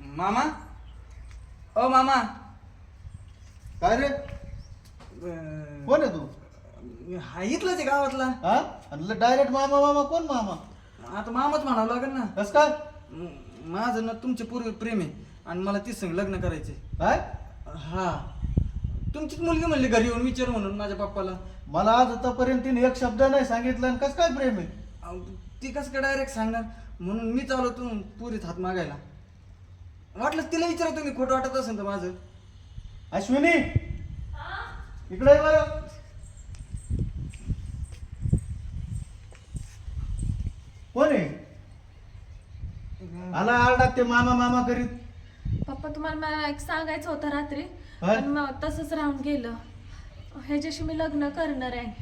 मामा? ओ मामा. काय रे? अं, कोण आहे तू? हा इथलाच आहे गावातला. हा? डायरेक्ट मामा मामा कोण मामा? आता मामाच म्हणावं लागेल ना. कस काय? म- माझं ना तुमचे पूर्वी प्रेम आहे आणि मला तीच संग लग्न करायचे काय? हा. तुमचीच मुलगी म्हणली घरी येऊन विचार म्हणून माझ्या पप्पाला. मला आज आतापर्यंत तिने एक शब्द नाही सांगितलं आणि कस काय प्रेम आहे? अहो, ती कसं काय डायरेक्ट सांगणार? म्हणून मी चालू तू पुरीत हात मागायला. वाटलं तिला विचारा तुम्ही खोटं वाटत असेल तर माझं. अश्विनी! इकडे ये बरं. कोण आहे? आला आरडात ते मामा मामा करीत पप्पा तुम्हाला मला एक सांगायचं होतं रात्री. काय? पण मग तसंच राहून गेलं. ह्याच्याशी मी लग्न करणार आहे.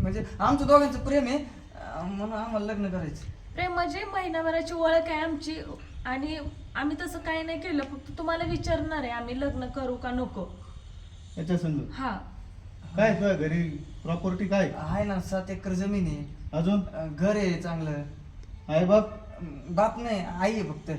म्हणजे आमचं दोघांचं प्रेम आहे. अं, म्हणून आम्हाला लग्न करायचं. प्रेम म्हणजे महिनाभराची ओळख आहे आमची. आणि आम्ही तसं काही नाही केलं फक्त तुम्हाला विचारणार आहे आम्ही लग्न करू का नको? याच्या संग? हा. काय तुझ्या घरी प्रॉपर्टी काय? आहे ना सात एकर जमीन आहे. अजून? अं, घर आहे चांगलं. आई बाप? अं, बाप नाही आई आहे फक्त.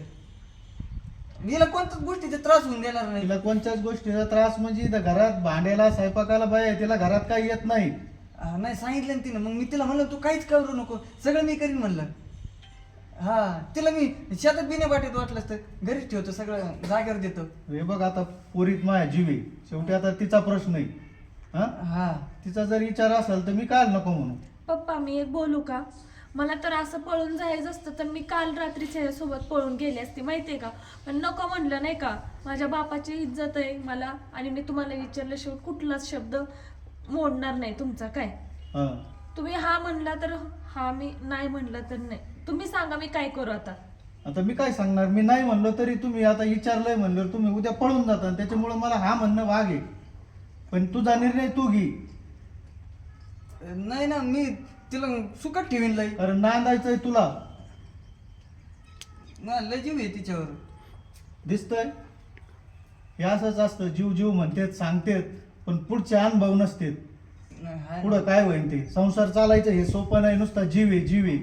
हिला कोणत्याच गोष्टीचा त्रास होऊन देणार नाही. तिला कोणत्याच गोष्टीचा त्रास म्हणजे इथं घरात भांड्याला स्वयंपाकाला बाय आहे, तिला घरात काही येत नाही. अं, नाही सांगितलं ना तिनं. मग मी तिला म्हणलं तू काहीच करू नको. सगळं मी करीन म्हणलं. हा तिला मी शेतात बिण्या वाटेत वाटलं तर घरीच ठेवतो सगळं जागेवर देतो. हे बघ आता पोरीत माया जीवे. शेवटी आता तिचा प्रश्न आहे. हा? हा. तिचा जर विचार असेल तर मी काय नको म्हणू. पप्पा मी एक बोलू का? मला तर असं पळून जायचं असतं तर मी काल रात्रीच सोबत पळून गेले असते माहितीये का? पण नको म्हणलं नाही का? माझ्या बापाची इज्जत आहे मला आणि मी तुम्हाला विचारल्याशिवाय कुठलाच शब्द मोडणार नाही तुमचा काय? हा. तुम्ही हा म्हणला तर हा मी नाही म्हणलं तर नाही. तुम्ही सांगा मी काय करू आता? आता मी काय सांगणार? मी नाही म्हणलो तरी तुम्ही आता विचारलंय म्हणल्यावर तुम्ही उद्या पळून जाता त्याच्यामुळे मला हा म्हणणं भाग आहे. पण तुझा निर्णय तू घे. नाही ना मी तिला सुकट ठेवीन लई. कारण नांदायचंय तुला. ना लय जीव आहे तिच्यावर. दिसतंय? हे असंच असतं जीव जीव म्हणतेत सांगतेत पण पुढचे अनुभव नसतेत. नाही, हाय. पुढं काय होईन ते? संसार चालायचं हे सोपं नाही नुसता जीव आहे जीव आहे.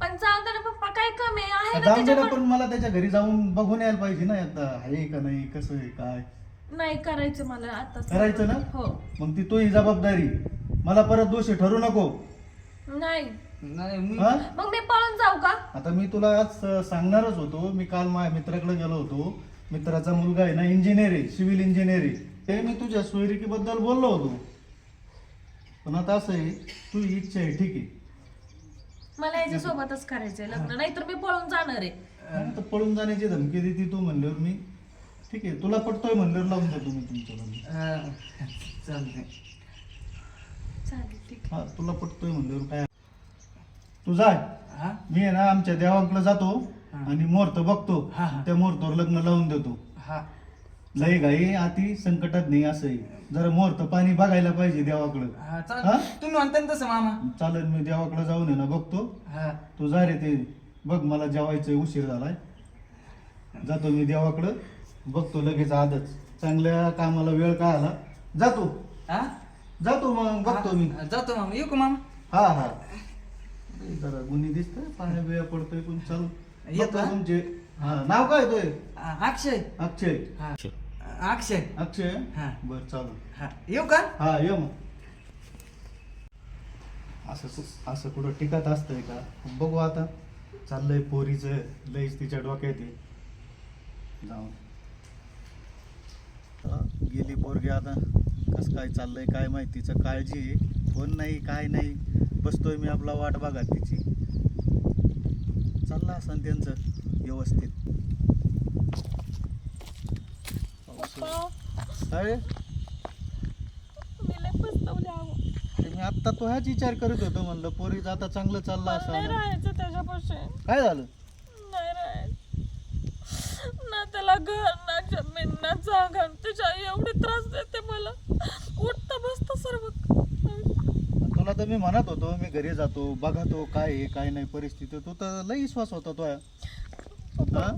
पण जाऊ दे ना पप्पा काय कमी आहे? ना जाऊन दे ना त्याच्याकडे? पण मला त्याच्या घरी जाऊन बघून यायला पाहिजे ना एकदा. आहे का नाही? कसं आहे? काय? नाही करायचं मला आता. करायचं ना? हो. मग ती तुझी जबाबदारी. मला परत दोषी ठरू नको. नाही. नाही मी हा? मग मी पळून जाऊ का? आता मी तुला आज अं, सांगणारच होतो. मी काल माझ्या मित्राकडे गेलो होतो. मित्राचा मुलगा आहे ना इंजिनियर आहे सिव्हिल इंजिनियर आहे. ते मी तुझ्या सोयरिकीबद्दल बोललो होतो. पण आता असं आहे तुझी इच्छा आहे ठीक आहे. मला याच्या सोबतच करायचंय लग्न नाहीतर मी पळून जाणार आहे. नाही तर पळून जाण्याची धमकी देते तू म्हणल्यावर मी. ठीक आहे तुला पटतोय म्हणल्यावर लावून देतो मी तुमच्या लग्न हा, चालतंय. चालेल ठीक हा तुला पटतोय म्हणल्यावर काय? तू जाय हा? मी आहे ना आमच्या देवाकडे जातो हा. आणि मुहूर्त बघतो. हा, हा. त्या मुहूर्तावर लग्न लावून देतो. हा. लय घाई अति संकटात नाही असं आहे. जरा मुहूर्त पाणी बघायला पाहिजे देवाकडं. हा हा? तुम्ही म्हणता ना तसं मामा. चालेल मी देवाकडे जाऊन आहे ना बघतो. हा. तू जा रे ते बघ मला जेवायचं उशीर झालाय. जातो मी देवाकडं बघतो लगेच आजच चांगल्या कामाला वेळ का आला जातो. हा? जातो मग बघतो मी. हा, जातो मामा येऊ का मामा? हा हा. जरा गुन्हे दिसतोय पाण्या वेळ पडतोय पण चालू. येतो बघतो हा? तुमचे. हा नाव काय आ, अक्षय. अक्षय. हा. अक्षय. अक्षय? हा. बर चालू. हा. येऊ का? हा ये मग. असं कु- असं कुठं टिकत असतंय का? बघू आता. चाललंय पोरीचं लईच तिच्या डोक्यात आहे. जाऊन. गेली पोरगी आता. कसं काय चाललंय काय माहितीचं काळजी आहे. फोन नाही काय नाही. बसतोय मी आपला वाट बघा तिची. चाललं असं त्यांचं व्यवस्थित. काय ते मी आत्ता तो ह्याच विचार करत होतो म्हणलं पोरीचं आता चांगलं चाललं असं राहायचं त्याच्यापाशी. काय झालं? नाही राहायचं. ना त्याला घर ना जमीन ना जागा त्याच्या एवढे त्रास देते मला. उठता बसता सर्व. तुला तर मी म्हणत होतो मी घरी जातो बघतो काय आहे काय नाही परिस्थिती तो तर लई विश्वास होता तो. हा?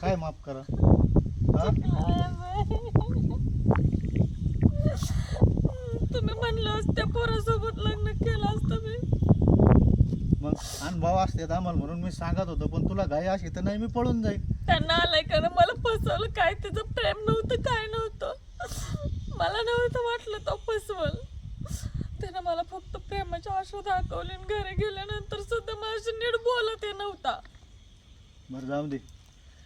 काय माफ करा. हा? तुम्ही म्हणलं त्या पोरासोबत लग्न केलं असतं मी. मग अनुभव असतात आम्हाला म्हणून मी सांगत होतो पण तुला घाई अशी तर नाही मी पळून जाईल त्यांना आलाय का ना मला फसवलं. काय तिचं प्रेम नव्हतं काय नव्हतं. मला नव्हतं वाटलं तो फसवल. त्यानं मला फक्त प्रेमाची आशा दाखवली आणि घरी गेल्यानंतर सुद्धा माझ्याशी नीट बोलत नव्हता. बरं जाऊ दे.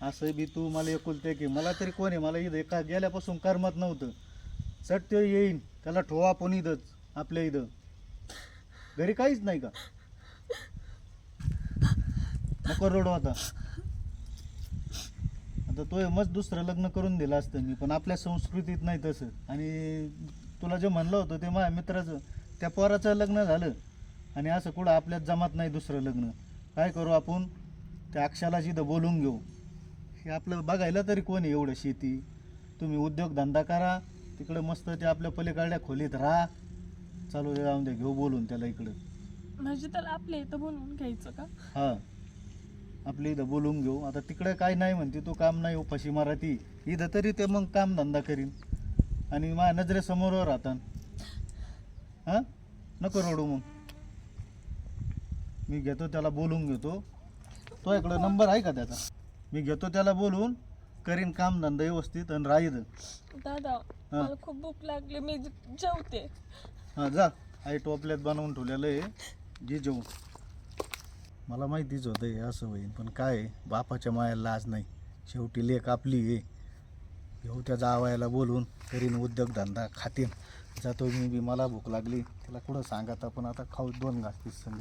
असं बी तू मला एकुलते की मला तरी कोण आहे? मला इथं एका गेल्यापासून करमत नव्हतं. चट ते येईन त्याला ठोवा आपण इथंच आपल्या इथं. घरी काहीच नाही का? नको रडू आता. आता तो मस्त दुसरं लग्न करून दिलं असतं मी पण आपल्या संस्कृतीत नाही तसं. आणि तुला जे म्हणलं होतं ते माझ्या मित्राचं त्या पोराचं लग्न झालं. आणि असं कुठं आपल्यात जमात नाही दुसरं लग्न. काय करू आपण? त्या अक्षाला जिथं बोलून घेऊ. हे आपलं बघायला तरी कोण आहे एवढं शेती? तुम्ही उद्योगधंदा करा तिकडं मस्त ते आपल्या पलीकडल्या खोलीत राहा. चालू दे जाऊन दे घेऊ बोलून त्याला इकडं. म्हणजे त्याला आपल्या इथं बोलवून घ्यायचं का? हां. आपल्या इथं बोलून घेऊ. आता तिकडे काय नाही म्हणते तू काम नाही उपाशी मारा ती इथं तरी ते मग काम धंदा करीन. आणि माझ्या नजरेसमोर राहतात. हां? नको रडू मग. मी घेतो त्याला बोलून घेतो. तो इकडं नंबर आहे का त्याचा? मी घेतो त्याला बोलून. करीन काम धंदा व्यवस्थित आणि राहील दादा मला खूप भूक लागली मी ज- जेवते. हां जा. आई टोपल्यात बनवून ठेवलेलं आहे. जे जेवू मला माहितीच होतं हे असं होईल पण काय आहे, बापाच्या मायाला लाज नाही. शेवटी लेख आपली आहे. घेऊ त्या जावायला बोलून करीन उद्योगधंदा खातीन. जातो मी बी मला भूक लागली. तिला कुठं सांगत आपण आता खाऊ दोन घास पीस संग.